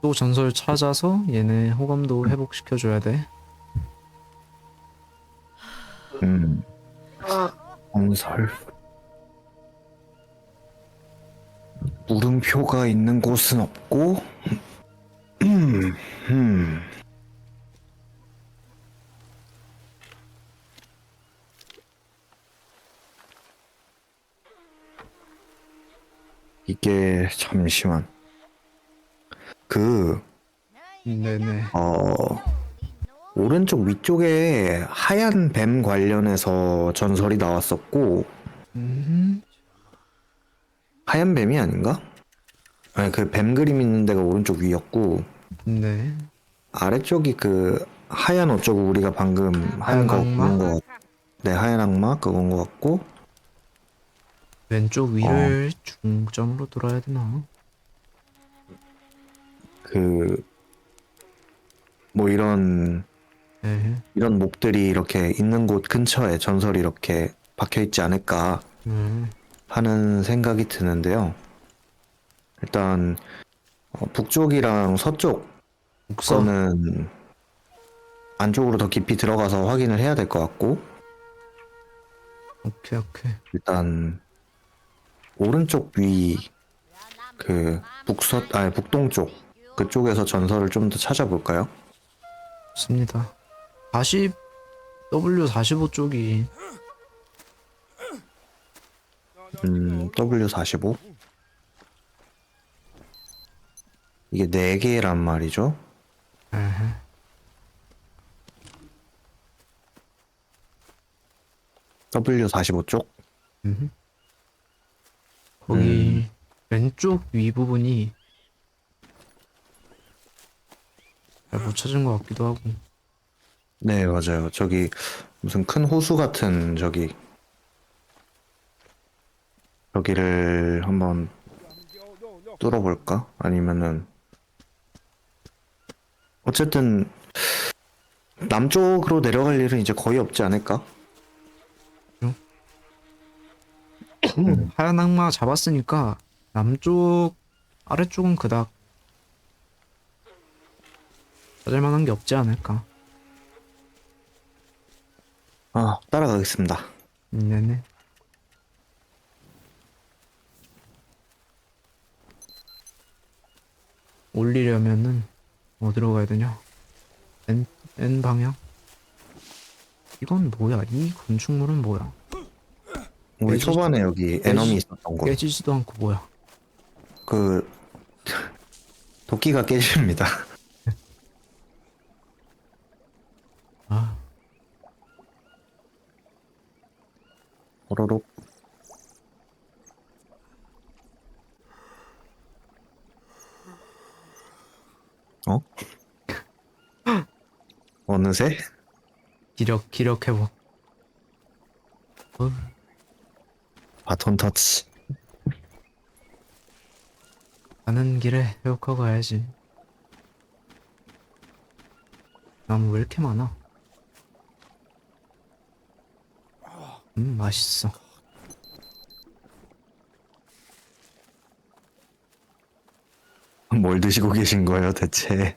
또 전설 찾아서 얘네 호감도 회복시켜줘야 돼. 음. 건설. 물음표가 있는 곳은 없고, 음, 음. 이게 잠시만. 그, 네네. 어, 오른쪽 위쪽에 하얀 뱀 관련해서 전설이 나왔었고, 음, 하얀 뱀이 아닌가? 아니, 그 뱀 그림 있는 데가 오른쪽 위였고, 네. 아래쪽이 그 하얀 어쩌고 우리가 방금 하얀 거, 악마? 그런 거, 같- 네, 하얀 악마 그건 거 같고, 왼쪽 위를 중점으로 돌아야 되나? 그, 뭐 이런, 네. 이런 몹들이 이렇게 있는 곳 근처에 전설이 이렇게 박혀 있지 않을까 네. 하는 생각이 드는데요. 일단, 어, 북쪽이랑 서쪽 목서. 거는 안쪽으로 더 깊이 들어가서 확인을 해야 될 것 같고 오케이 오케이. 일단 오른쪽 위 그 북서 아니 북동쪽 그쪽에서 전설을 좀 더 찾아볼까요? 좋습니다. 40 W 45 쪽이 음 W45 이게 네 개란 말이죠. 에헤. W45 쪽. 음. 거기 왼쪽 위 부분이 잘 못 찾은 것 같기도 하고. 네 맞아요. 저기 무슨 큰 호수 같은 저기 여기를 한번 뚫어볼까? 아니면은 어쨌든 남쪽으로 내려갈 일은 이제 거의 없지 않을까? 하얀 악마 잡았으니까 남쪽 아래쪽은 그닥 찾을 만한 게 없지 않을까. 아 따라가겠습니다. 음, 네네. 올리려면은 어디로 가야 되냐? N, N 방향? 이건 뭐야? 이 건축물은 뭐야? 우리 깨지지- 초반에 여기 에너미 있었던 곳. 깨지지도 않고 뭐야? 그 도끼가 깨집니다. 아, 오로록. 어? 어느새? 기력, 기력 회복. 어, 바톤 터치. 가는 길에 회복하고 가야지. 나무 왜 이렇게 많아? 음, 맛있어. 뭘 드시고 계신 거예요, 대체?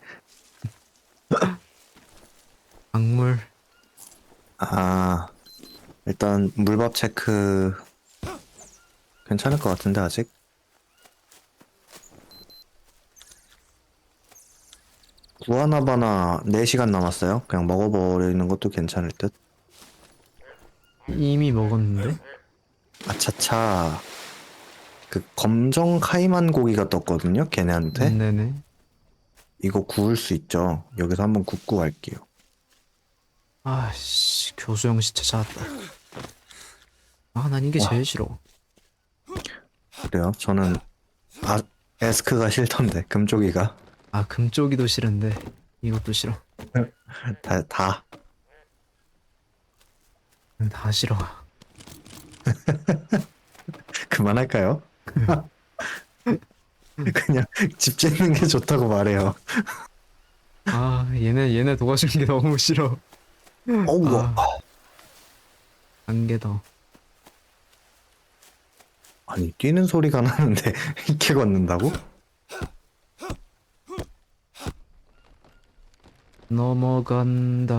작물. 아, 일단 물밥 체크 괜찮을 것 같은데 아직? 구하나바나 4시간 남았어요. 그냥 먹어버리는 것도 괜찮을 듯. 이미 먹었는데? 아차차. 그 검정 카이만 고기가 떴거든요, 걔네한테. 음, 네네. 이거 구울 수 있죠. 여기서 한번 굽고 갈게요. 아씨, 교수형 시체 찾았다. 아, 난 이게 제일 싫어. 그래요? 저는 아, 에스크가 싫던데, 금쪽이가. 아, 금쪽이도 싫은데 이것도 싫어. 다, 다. 음, 다 싫어. 그만할까요? 그냥 집 짓는 게 좋다고 말해요. 아, 얘네 얘네 도와주는 게 너무 싫어. 어우, 아. 한 개 더. 아니 뛰는 소리가 나는데 이렇게 걷는다고? 넘어간다.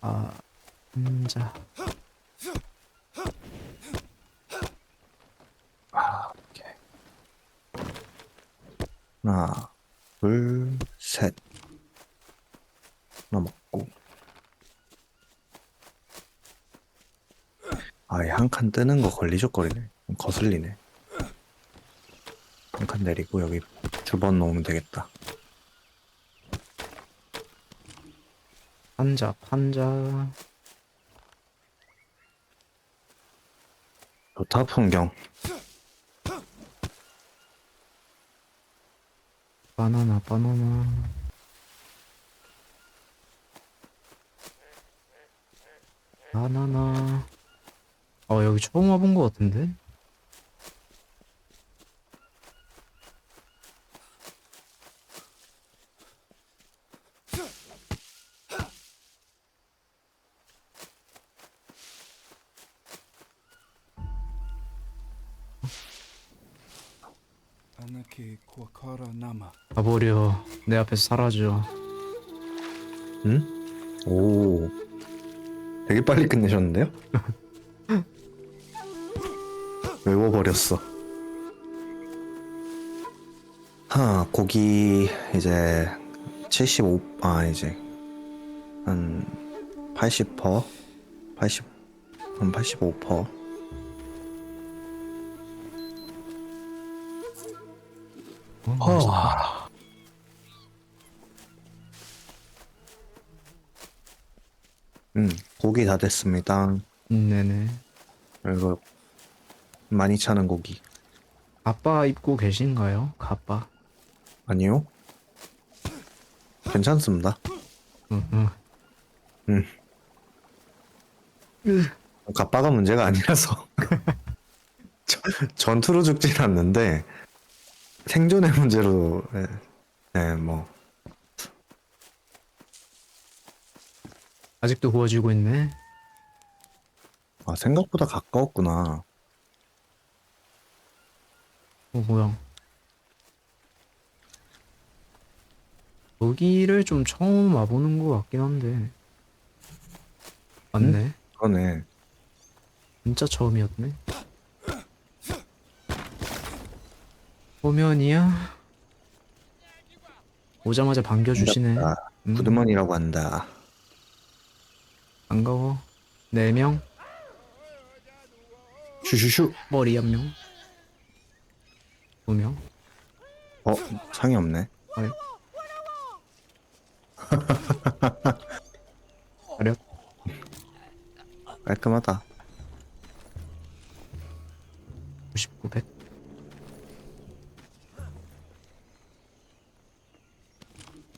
아, 혼자. 아, 오케이. 하나, 둘, 셋. 하나 먹고. 아이, 한칸 뜨는 거 걸리적거리네. 거슬리네. 한 칸 내리고 여기 두 번 놓으면 되겠다. 판자, 판자. 좋다, 풍경. 바나나, 바나나. 바나나. 어, 여기 처음 와본 것 같은데? 가버려. 내 앞에서 사라져. 응? 오. 되게 빨리 끝내셨는데요? 외워버렸어. 하, 고기 이제 75, 아, 이제 한 80%? 80, 한 85%? 어, 어. 음, 고기 다 됐습니다. 음, 네네. 이거 많이 차는 고기. 아빠 입고 계신가요? 가빠. 아니요? 괜찮습니다. 응, 응. 음. 가빠가 문제가 아니라서 저- 전투로 죽진 않는데 생존의 문제로 네, 네, 뭐 아직도 구워지고 있네. 아, 생각보다 가까웠구나. 어, 뭐야. 여기를 좀 처음 와보는 것 같긴 한데. 맞네. 그러네. 진짜 처음이었네. 소면이야? 오자마자 반겨주시네. 아, 음, 구드먼이라고 한다. 반가워. 네 명, 슈슈슈. 머리 한 명. 두 명. 어, 상이 없네. 아이. 가력. 깔끔하다. 99, 100.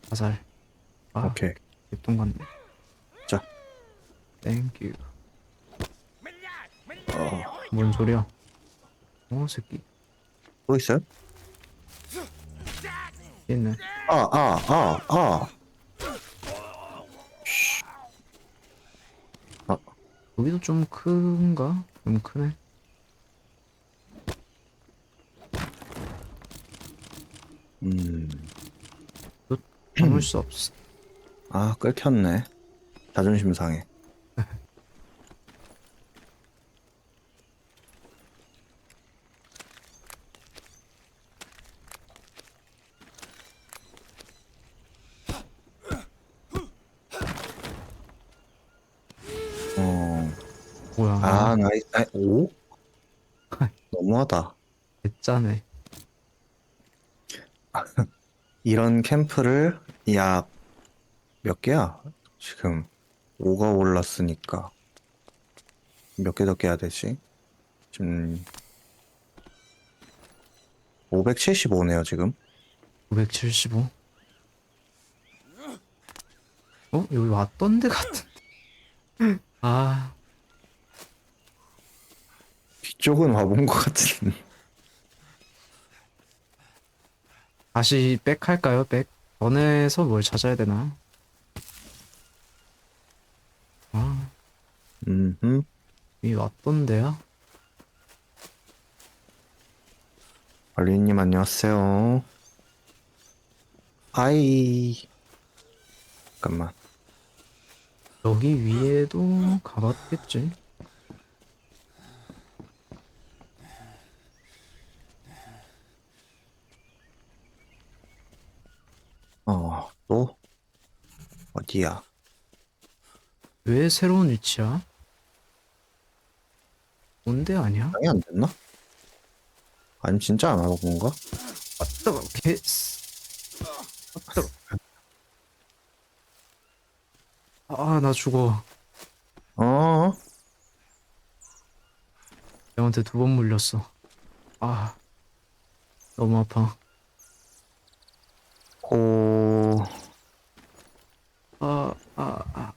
화살. 아, 오케이. 개똥 같네. 자. 땡큐. 어, 뭔 소리야? 어, 새끼. 또 있어요? 있네. 아, 아, 아, 아. 여기도 좀 큰가? 좀 크네. 음. 참을 수 없어. 아, 끌켰네. 자존심 상해. 어, 뭐야. 아, 나이, 아, 오? 너무하다. 개짜네. 이런 캠프를 약 몇 개야? 지금 5가 올랐으니까 몇 개 더 깨야 되지? 지금 575네요 지금 975. 어? 여기 왔던 데 같은데. 아, 뒤쪽은 와본 것 같은 다시 백 할까요? 백. 전에서 뭘 찾아야 되나? 아, 음흠 여기 왔던 데야? 관리님 안녕하세요 아이. 잠깐만. 여기 위에도 가봤겠지. 어, 또? 어디야? 왜 새로운 위치야? 뭔데 아니야? 방이 안 됐나? 아니, 진짜 안 하고 건가? 아따가 개. 아따가. 아나 죽어. 어? 형한테 두 번 물렸어. 아 너무 아파. 오, 아, 아, 아,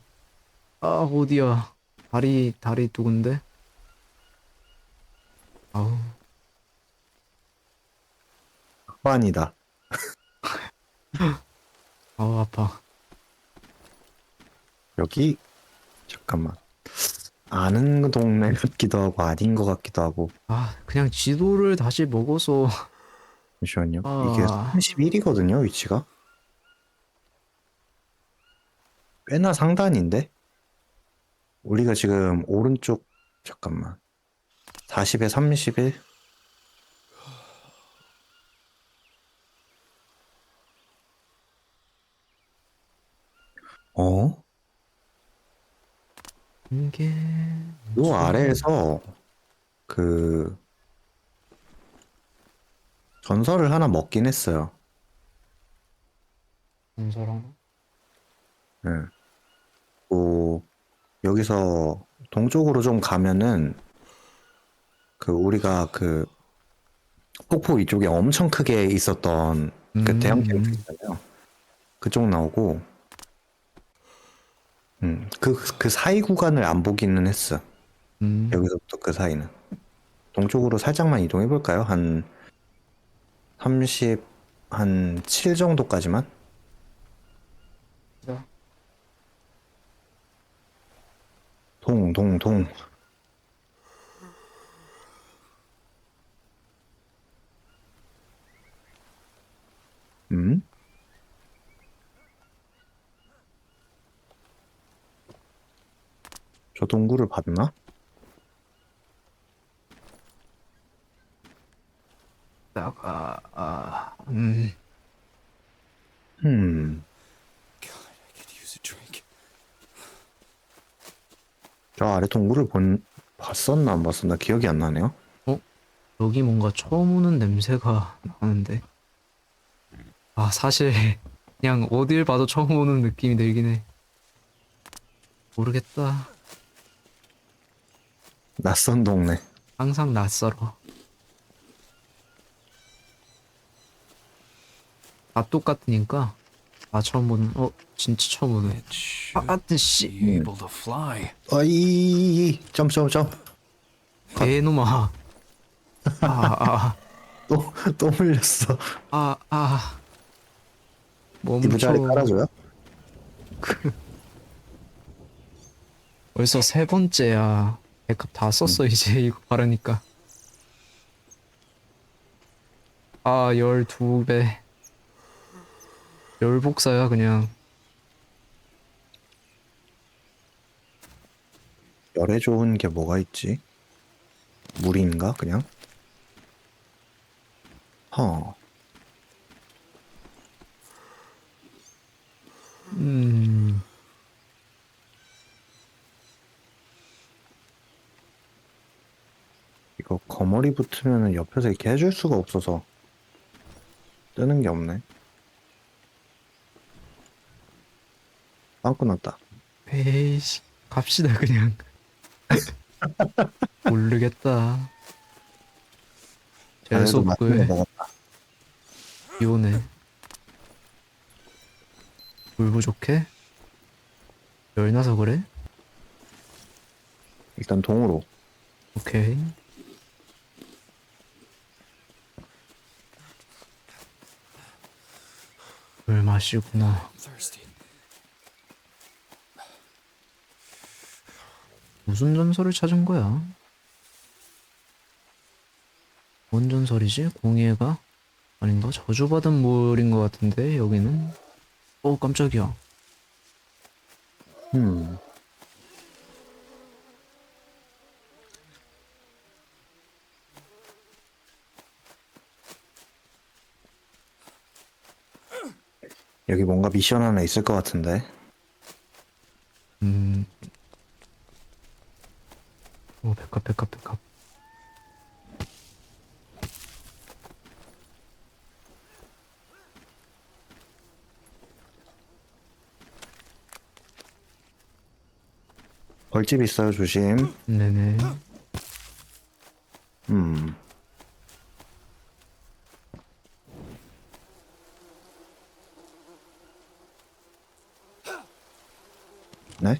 아, 어디야? 다리, 다리 두 군데? 아우, 악반이다. 아우, 아파. 여기, 잠깐만. 아는 동네 같기도 하고, 아닌 것 같기도 하고. 아, 그냥 지도를 다시 먹어서, 잠시만요. 아. 이게 31이거든요, 위치가. 꽤나 상단인데? 우리가 지금 오른쪽, 잠깐만. 40에 31? 어? 이게, 요 아래에서 그 전설을 하나 먹긴 했어요. 전설 하나? 예. 뭐 여기서 동쪽으로 좀 가면은 그 우리가 그 폭포 위쪽에 엄청 크게 있었던 그 음. 대형 캠프 있잖아요. 그쪽 나오고 음, 그, 그 사이 구간을 안 보기는 했어. 음, 여기서부터 그 사이는. 동쪽으로 살짝만 이동해 볼까요? 한 30, 한 7 정도까지만? 자, 동, 동, 동. 음? 저 동굴을 봤나? 딱, 아, 아, 음, 음, God, I could use a drink. 저 아래 동굴을 본, 봤었나 안 봤었나 기억이 안 나네요. 여기 뭔가 처음 오는 냄새가 나는데. 아, 사실, 그냥 어딜 봐도 처음 오는 느낌이 들긴 해. 모르겠다. 낯선 동네. 항상 낯설어. 다 똑같으니까. 아, 처음 보는, 어, 진짜 처음 보는. It should 아, 아, 씨. be able to fly. 어이, 점점점. 개놈아. 아, 아, 또, 또 물렸어. 아, 아. 멈춰. 이부자리 깔아줘요? 벌써 세 번째야. 백합 다 썼어, 이제 이거 바르니까. 아, 12배. 열복사야, 그냥. 열에 좋은 게 뭐가 있지? 물인가 그냥? 허. 음. 이거 거머리 붙으면 옆에서 이렇게 해줄 수가 없어서 뜨는 게 없네. 빵 끊었다. 에이씨, 갑시다, 그냥. 모르겠다. 재수 없고, 오네. 물 부족해? 열나서 그래? 일단 동으로. 오케이. 물 마시구나. Thirsty. 무슨 전설을 찾은 거야? 뭔 전설이지? 공예가? 아닌가? 저주받은 물인 것 같은데 여기는 어 깜짝이야 음. 여기 뭔가 미션 하나 있을 것 같은데. 음. 오 백합 백합 백합 벌집 있어요, 조심. 네네 음. 네?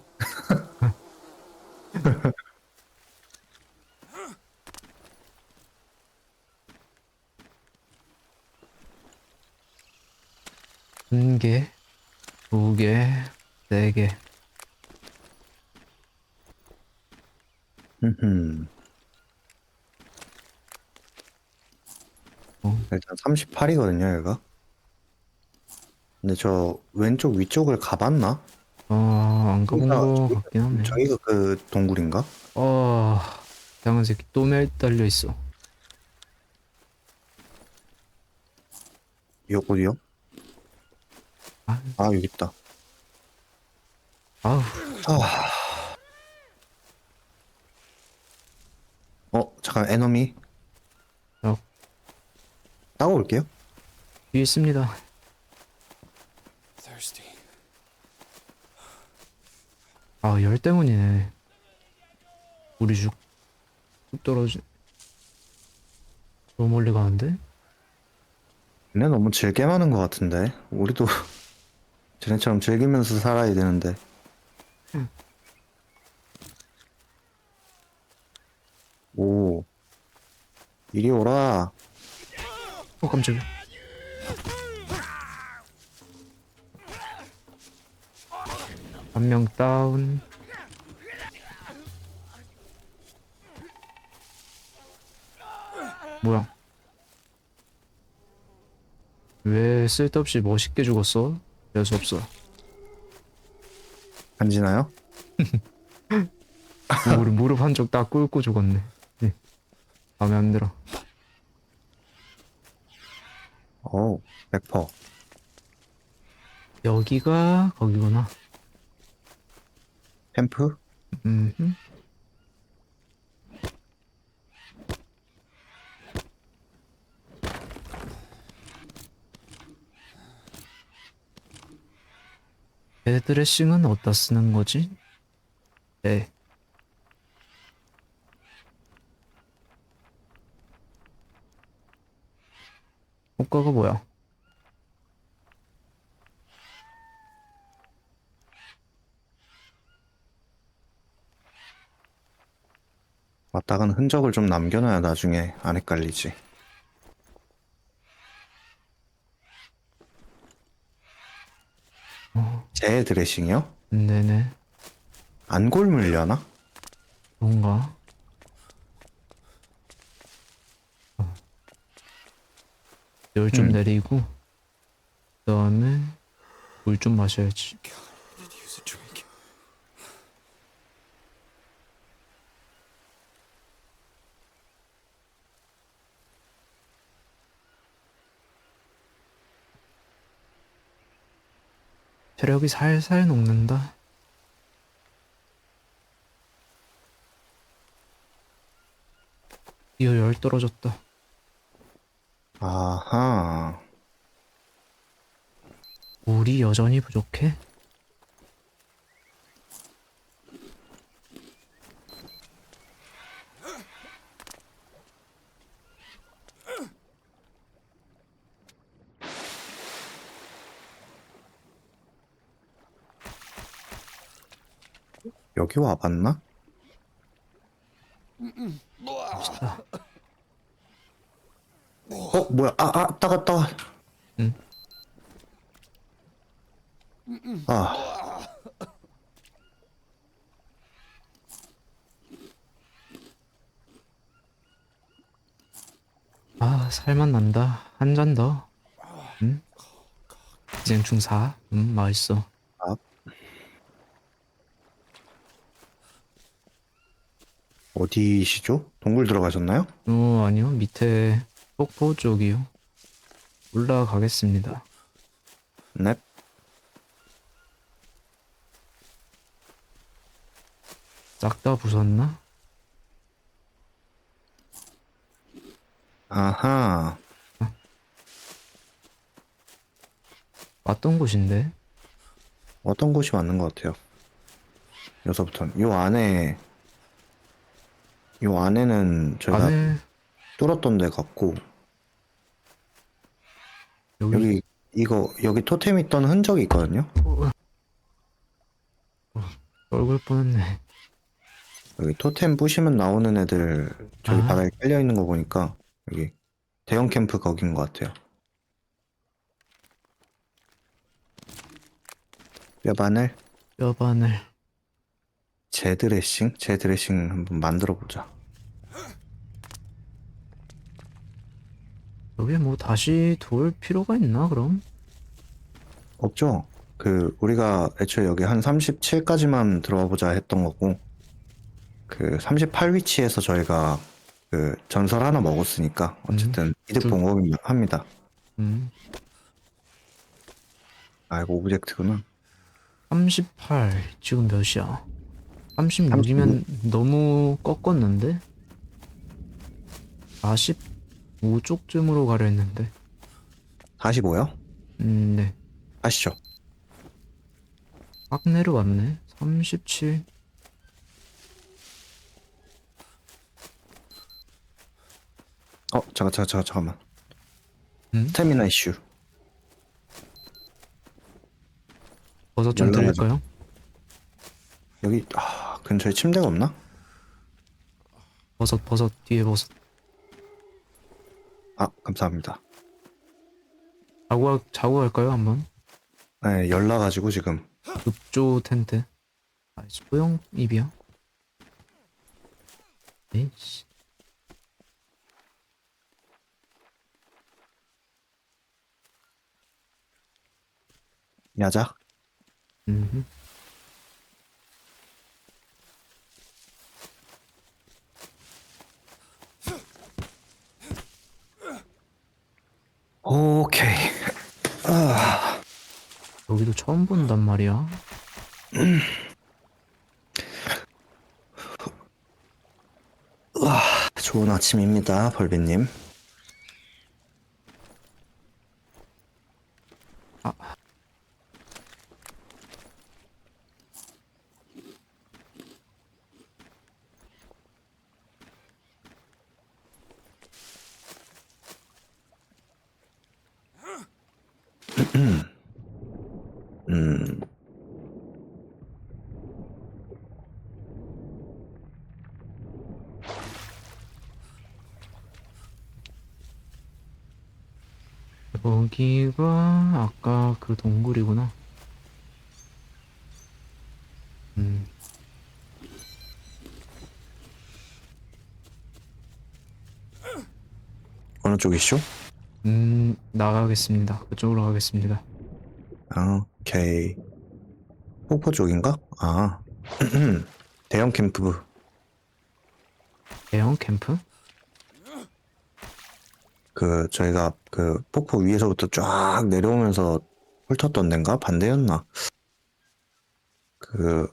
한 개, 두 개, 네 개. 음. 어. 일단 38이거든요, 얘가. 근데 저 왼쪽 위쪽을 가봤나? 아, 안 가본 거 저기가- 같긴 하네. 저기가 그 동굴인가? 아, 이상한 새끼 또 매달려 있어. 요, 어디요? 아, 아, 여기 있다. 아우, 아. 어, 잠깐, 에너미. 어. 따고 올게요. 뒤에 있습니다. Thirsty. 아, 열 때문이네. 우리 쭉, 쭉 떨어지. 너무 멀리 가는데? 얘네 너무 즐겨 하는 것 같은데. 우리도 쟤네처럼 즐기면서 살아야 되는데. 응. 오. 이리 오라. 어, 깜짝이야. 한 명 다운. 뭐야? 왜 쓸데없이 멋있게 죽었어? 별수 없어. 간지나요? 무릎, 무릎 한쪽 딱 꿇고 죽었네. 네. 마음에 안 들어. 어우, 100%. 여기가 거기구나. 캠프? 음. 헤드드레싱은 어디다 쓰는 거지? 네. 효과가 뭐야? 왔다가는 흔적을 좀 남겨놔야 나중에 안 헷갈리지. 어, 제 드레싱이요? 네네. 안 골물려나? 뭔가? 열 좀 음. 내리고, 그 다음에 물 좀 마셔야지. 체력이 살살 녹는다. 이어 열 떨어졌다. 아하. 물이 여전히 부족해? 여기 와봤나? 갑시다. 어, 뭐야? 아, 아, 따가, 따가. 응? 아, 아, 살만 난다. 한 잔 더. 응? 기생충 4. 음, 맛있어. 어디시죠? 동굴 들어가셨나요? 어, 아니요. 밑에 폭포 쪽이요. 올라가겠습니다. 넵. 싹 다 부쉈나? 아하. 왔던 곳인데. 어떤 곳이 맞는 것 같아요. 여기서부터는. 요 안에, 요 안에는 저희가 안에 뚫었던 데 같고, 여기, 여기, 이거, 여기 토템 있던 흔적이 있거든요? 얼굴 뻔했네. 여기 토템 부시면 나오는 애들, 저기 아. 바닥에 깔려 있는 거 보니까, 여기, 대형 캠프 거긴 것 같아요. 뼈 바늘, 뼈 바늘. 재드레싱? 재드레싱 한번 만들어 보자. 여기 뭐 다시 돌 필요가 있나 그럼? 없죠? 그, 우리가 애초에 여기 한 37까지만 들어와 보자 했던 거고, 그, 38 위치에서 저희가 그, 전설 하나 먹었으니까, 어쨌든, 이득 둘. 본 거긴 합니다. 음. 아, 이거 오브젝트구나. 38 지금 몇이야? 36이면 너무 꺾었는데? 45쪽쯤으로 가려 했는데 45요? 음, 네. 아시죠? 막 내려왔네 37 어, 잠깐, 잠깐, 잠깐, 잠깐만. 음? 스태미나 이슈. 버섯 좀 연락하자. 드릴까요? 여기, 아, 근처에 침대가 없나? 버섯 버섯 뒤에 버섯 아, 감사합니다. 자고, 갈- 자고 갈까요 한번? 네, 열나가지고 지금. 급조 텐트 아 소형 입이야? 에이씨 야자. 음. 오케이. 여기도 처음 본단 말이야 좋은 아침입니다, 벌비님. 음, 여기가 아까 그 동굴이구나. 음, 어느 쪽이시죠? 음, 나가겠습니다. 그쪽으로 가겠습니다. 아, 오케이. 폭포 쪽인가? 아, 대형 캠프. 대형 캠프? 그, 저희가 그 폭포 위에서부터 쫙 내려오면서 훑었던 데인가? 반대였나? 그,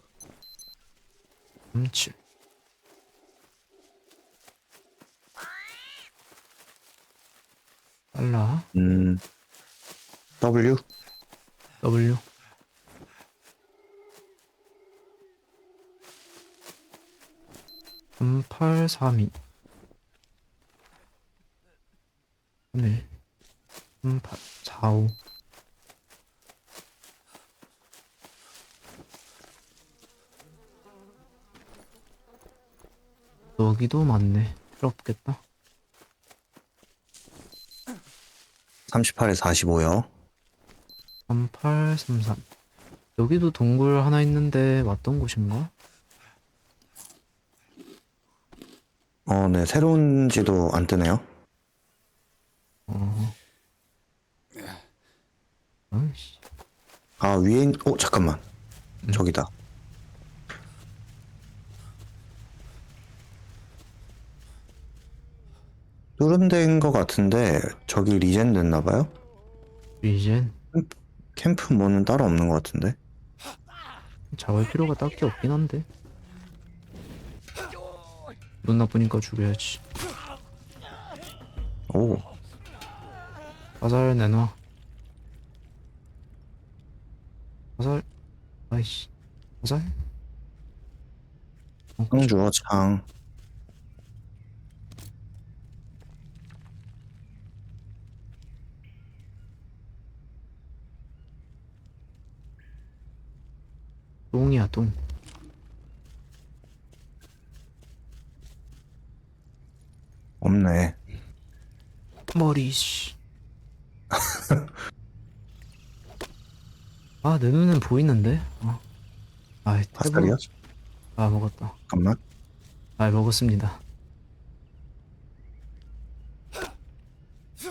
37. 빨라. 음, W? W. 삼팔삼이. 네. 삼팔 사오. 여기도 맞네. 필요 없겠다. 38에 45요. 3833. 여기도 동굴 하나 있는데 왔던 곳인가? 어, 네, 새로운 지도 안 뜨네요. 아 위에 있... 어 잠깐만 저기다 뚜른데인 것 같은데 저기 리젠 됐나봐요? 이젠 캠프 뭐는 따로 없는 것 같은데 잡을 필요가 딱히 없긴 한데. 눈 나쁘니까 죽여야지. 오 화살 내놔. 화살. 아이씨. 화살? 어, 창 주어 창 똥이야 똥. 없네 머리 씨. 아, 내 눈엔 보이는데. 어. 아, 화살이요? 아, 먹었다. 잠깐만 아, 먹었습니다.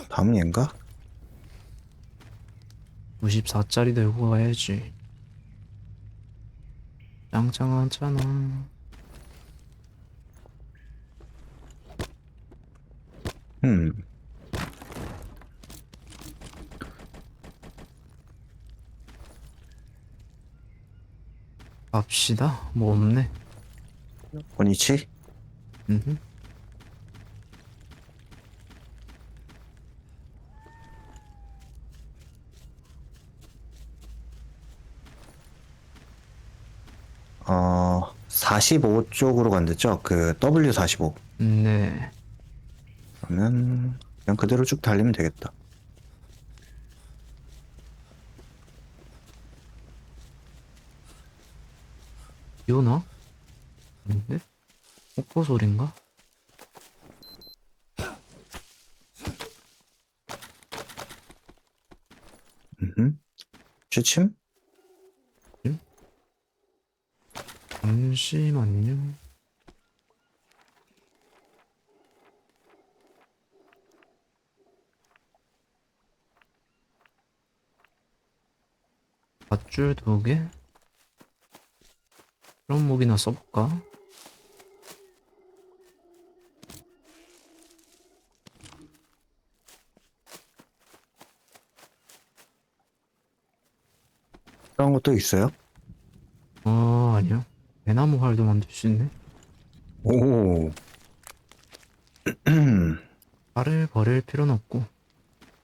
다음 얘인가? 94짜리 들고 가야지. 짱짱하잖아. 음 갑시다. 뭐 없네. 원이치? 음. 어 45 쪽으로 간댔죠? 그 W45 네. 그러면 그냥 그대로 쭉 달리면 되겠다 비 오나? 아닌데? 폭포 소린가? 음 취침? 잠시만요. 밧줄 두 개? 그런 무기나 써볼까? 그런 것도 있어요? 어, 아니요. 대나무 활도 만들 수 있네. 오 칼을 버릴 필요는 없고.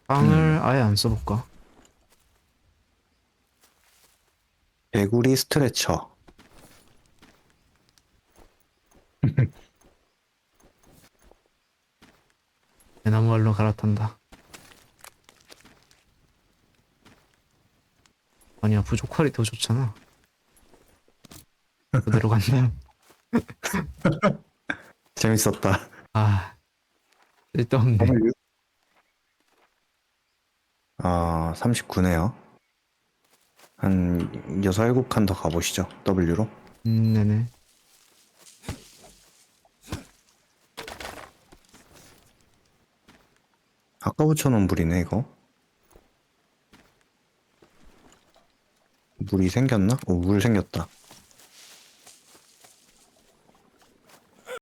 빵을 아예 안 써볼까? 개구리 스트레처 대나무 활로 갈아탄다. 아니야, 부족활이 더 좋잖아. 그대로 간다. 재밌었다 아, 쓸데없네. 아 39네요 한 6, 7칸 더 가보시죠 W로 음, 네네. 아까 붙여놓은 물이네 이거 물이 생겼나? 오 물 생겼다